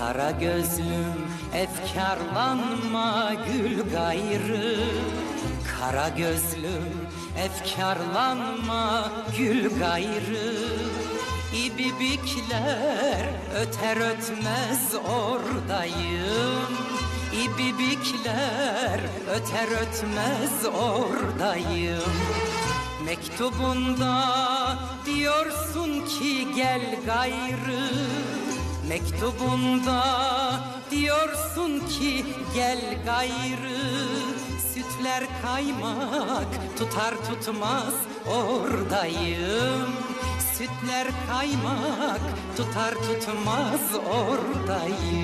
Kara gözlüm efkarlanma gül gayrı. Kara gözlüm efkarlanma gül gayrı. İbibikler öter ötmez oradayım. İbibikler öter ötmez oradayım. Mektubunda diyorsun ki gel gayrı Mektubunda diyorsun ki gel gayrı Sütler kaymak tutar tutmaz oradayım. Sütler kaymak tutar tutmaz oradayım